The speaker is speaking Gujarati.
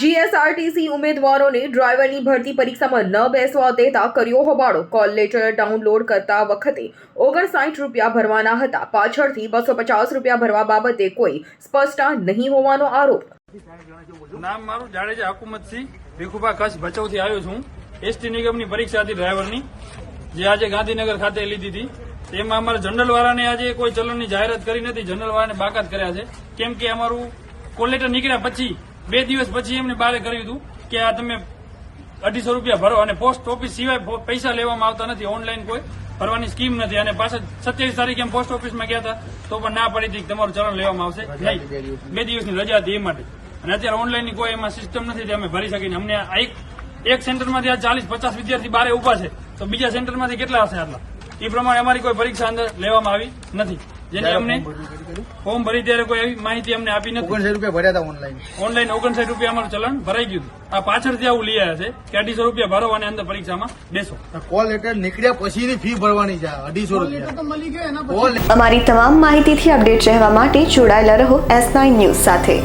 જીએસઆરટીસી ઉમેદવારોને ડ્રાઈવરની ભરતી પરીક્ષામાં ન બેસવા દેતા કર્યો હોબાળો. કોલ લેટર ડાઉનલોડ કરતા વખતે ઓગણસાઠ રૂપિયા ભરવાના હતા. પાછળથી બસો પચાસ રૂપિયા ભરવા બાબતે કોઈ સ્પષ્ટતા નહીં હોવાનો આરોપ. નામ મારું જાડેજા હકુમતસિંહ ભીખુભા કચ્છ ભચાઉથી આવ્યો છું. એસટી નિગમની પરીક્ષા હતી ડ્રાઈવરની, જે આજે ગાંધીનગર ખાતે લીધી હતી. તેમાં અમારા જનરલ વાળાને આજે કોઈ ચલણની જાહેરાત કરી નથી. જનરલ વાળાને બાકાત કર્યા છે. કેમ કે અમારું કોલેટર નીકળ્યા પછી બે દિવસ પછી એમને બારે કર્યું હતું કે આ તમે અઢીસો રૂપિયા ભરો અને પોસ્ટ ઓફિસ સિવાય પૈસા લેવામાં આવતા નથી ઓનલાઈન કોઈ ભરવાની સ્કીમ નથી. અને પાછા સત્યાવીસ તારીખે એમ પોસ્ટ ઓફિસમાં ગયા હતા તો પણ ના પડી હતી તમારું ચલણ લેવામાં આવશે. નહીં. બે દિવસની રજા હતી એ માટે. અને અત્યારે ઓનલાઈનની કોઈ એમાં સિસ્ટમ નથી અમે ભરી શકીને. અમને આ એક એક સેન્ટરમાંથી આ ચાલીસ પચાસ વિદ્યાર્થી બારે ઊભા છે. તો બીજા સેન્ટરમાંથી કેટલા હશે આટલા? એ પ્રમાણે અમારી કોઈ પરીક્ષા અંદર લેવામાં આવી નથી. જેને અમને ફોર્મ ભરી ત્યારે કોઈ એવી માહિતી અમને આપી નથી. ઓગણસાઠ રૂપિયા ભર્યા હતા ઓનલાઈન ઓનલાઈન ઓગણસાઠ રૂપિયા અમારું ચલણ ભરાઈ ગયું આ પાછળથી આવું લઈ આવ્યા છે. કે અઢીસો રૂપિયા ભરો અને અંદર પરીક્ષામાં બેસો. કોલ લેટર નીકળ્યા પછીની ફી ભરવાની છે અઢીસો રૂપિયા. કોલ અમારી તમામ માહિતીથી અપડેટ રહેવા માટે જોડાયેલા રહો એસ નાઇન ન્યૂઝ સાથે.